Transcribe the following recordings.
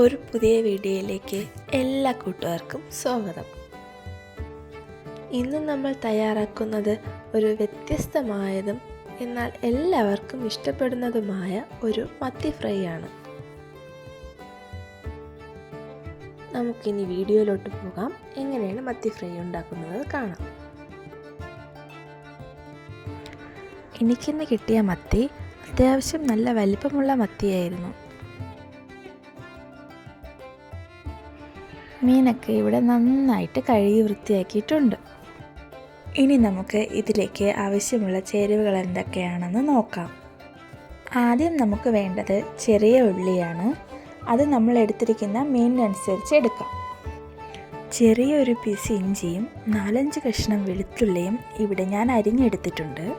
ഒരു പുതിയ വീഡിയോയിലേക്ക് എല്ലാ കൂട്ടുകാർക്കും സ്വാഗതം. ഇന്ന് നമ്മൾ തയ്യാറാക്കുന്നത് ഒരു വ്യത്യസ്തമായതും എന്നാൽ എല്ലാവർക്കും ഇഷ്ടപ്പെടുന്നതുമായ ഒരു മത്തി ഫ്രൈ ആണ് നമുക്കിനി വീഡിയോയിലോട്ട് പോകാം. എങ്ങനെയാണ് മത്തി ഫ്രൈ ഉണ്ടാക്കുന്നത് കാണാം. എനിക്കിന്ന് കിട്ടിയ മത്തി അത്യാവശ്യം നല്ല വലിപ്പമുള്ള മത്തിയായിരുന്നു. മീനൊക്കെ ഇവിടെ നന്നായിട്ട് കഴുകി വൃത്തിയാക്കിയിട്ടുണ്ട്. ഇനി നമുക്ക് ഇതിലേക്ക് ആവശ്യമുള്ള ചേരുവകൾ എന്തൊക്കെയാണെന്ന് നോക്കാം. ആദ്യം നമുക്ക് വേണ്ടത് ചെറിയ ഉള്ളിയാണ്. അത് നമ്മൾ എടുത്തിരിക്കുന്ന മീനിനനുസരിച്ച് എടുക്കാം. ചെറിയൊരു പീസ് ഇഞ്ചിയും നാലഞ്ച് കഷ്ണം വെളുത്തുള്ളിയും ഇവിടെ ഞാൻ അരിഞ്ഞെടുത്തിട്ടുണ്ട്.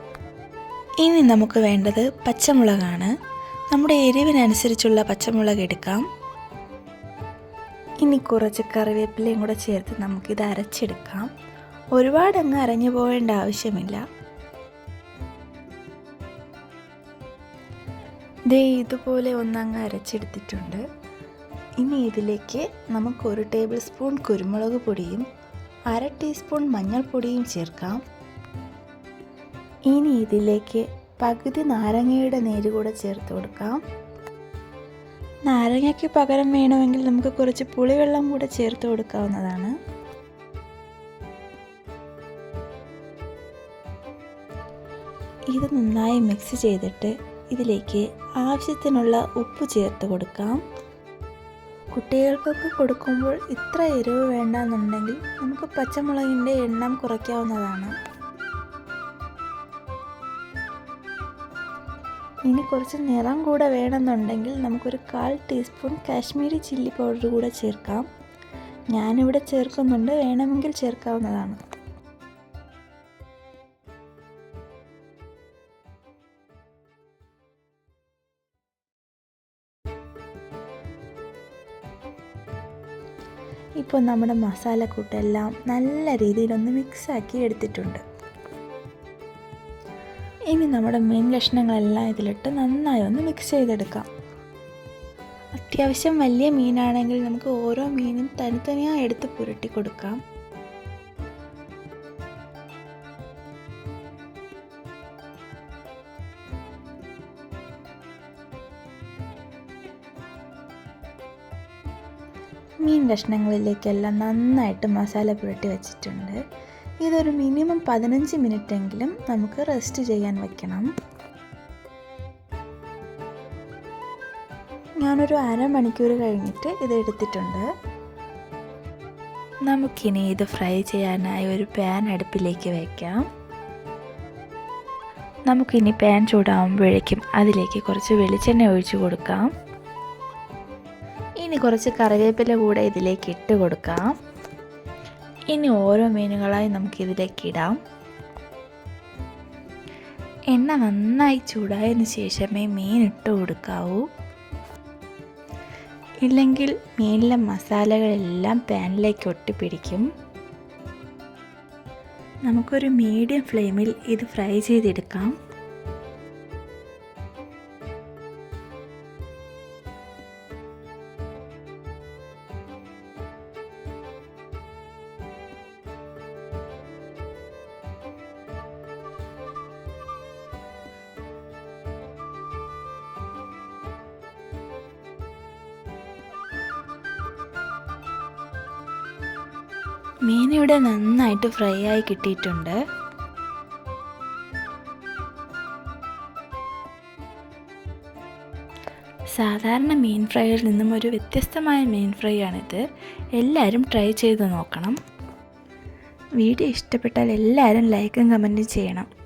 ഇനി നമുക്ക് വേണ്ടത് പച്ചമുളകാണ്. നമ്മുടെ എരിവിനനുസരിച്ചുള്ള പച്ചമുളക് എടുക്കാം. ഇനി കുറച്ച് കറിവേപ്പിലയും കൂടെ ചേർത്ത് നമുക്കിത് അരച്ചെടുക്കാം. ഒരുപാട് അങ്ങ് അരഞ്ഞു പോകേണ്ട ആവശ്യമില്ല. ദേ ഇതുപോലെ ഒന്നങ്ങ് അരച്ചെടുത്തിട്ടുണ്ട്. ഇനി ഇതിലേക്ക് നമുക്ക് ഒരു ടേബിൾ സ്പൂൺ കുരുമുളക് പൊടിയും അര ടീസ്പൂൺ മഞ്ഞൾപ്പൊടിയും ചേർക്കാം. ഇനി ഇതിലേക്ക് പകുതി നാരങ്ങയുടെ നീര് കൂടെ ചേർത്ത് കൊടുക്കാം. നാരങ്ങയ്ക്ക് പകരം വേണമെങ്കിൽ നമുക്ക് കുറച്ച് പുളിവെള്ളം കൂടെ ചേർത്ത് കൊടുക്കാവുന്നതാണ്. ഇത് നന്നായി മിക്സ് ചെയ്തിട്ട് ഇതിലേക്ക് ആവശ്യത്തിനുള്ള ഉപ്പ് ചേർത്ത് കൊടുക്കാം. കുട്ടികൾക്കൊക്കെ കൊടുക്കുമ്പോൾ ഇത്ര എരിവ് വേണ്ടെന്നുണ്ടെങ്കിൽ നമുക്ക് പച്ചമുളകിന്റെ എണ്ണം കുറയ്ക്കാവുന്നതാണ്. ഇനി കുറച്ച് നിറം കൂടെ വേണമെന്നുണ്ടെങ്കിൽ നമുക്കൊരു കാൽ ടീസ്പൂൺ കാശ്മീരി ചില്ലി പൗഡർ കൂടെ ചേർക്കാം. ഞാനിവിടെ ചേർക്കുന്നുണ്ട് വേണമെങ്കിൽ ചേർക്കാവുന്നതാണ്. ഇപ്പോൾ നമ്മുടെ മസാലക്കൂട്ടെല്ലാം നല്ല രീതിയിലൊന്ന് മിക്സാക്കി എടുത്തിട്ടുണ്ട്. ഇനി നമ്മുടെ മീൻ കഷ്ണങ്ങളെല്ലാം ഇതിലിട്ട് നന്നായി ഒന്ന് മിക്സ് ചെയ്തെടുക്കാം. അത്യാവശ്യം വലിയ മീനാണെങ്കിൽ നമുക്ക് ഓരോ മീനും തനിത്തനിയായി എടുത്ത് പുരട്ടി കൊടുക്കാം. മീൻ കഷ്ണങ്ങളിലേക്കെല്ലാം നന്നായിട്ട് മസാല പുരട്ടി വെച്ചിട്ടുണ്ട്. ഇതൊരു മിനിമം പതിനഞ്ച് എങ്കിലും നമുക്ക് റെസ്റ്റ് ചെയ്യാൻ വയ്ക്കണം ഞാനൊരു അരമണിക്കൂർ കഴിഞ്ഞിട്ട് ഇത് എടുത്തിട്ടുണ്ട്. നമുക്കിനി ഇത് ഫ്രൈ ചെയ്യാനായി ഒരു പാൻ അടുപ്പിലേക്ക് വയ്ക്കാം നമുക്കിനി പാൻ ചൂടാകുമ്പോഴേക്കും അതിലേക്ക് കുറച്ച് വെളിച്ചെണ്ണ ഒഴിച്ചു കൊടുക്കാം. ഇനി കുറച്ച് കറിവേപ്പില കൂടെ ഇതിലേക്ക് ഇട്ട് കൊടുക്കാം. ഇനി ഓരോ മീനുകളായി നമുക്കിതിലേക്ക് ഇടാം. എണ്ണ നന്നായി ചൂടായതിനു ശേഷമേ മീൻ ഇട്ട് കൊടുക്കാവൂ. ഇല്ലെങ്കിൽ മീനിലെ മസാലകളെല്ലാം പാനിലേക്ക് ഒട്ടിപ്പിടിക്കും. നമുക്കൊരു മീഡിയം ഫ്ലെയിമിൽ ഇത് ഫ്രൈ ചെയ്തെടുക്കാം. മീൻ ഇവിടെ നന്നായിട്ട് ഫ്രൈ ആയി കിട്ടിയിട്ടുണ്ട്. സാധാരണ മീൻ ഫ്രൈയിൽ നിന്നും ഒരു വ്യത്യസ്തമായ മീൻ ഫ്രൈ ആണിത്. എല്ലാവരും ട്രൈ ചെയ്ത് നോക്കണം. വീഡിയോ ഇഷ്ടപ്പെട്ടാൽ എല്ലാവരും ലൈക്കും കമന്റും ചെയ്യണം.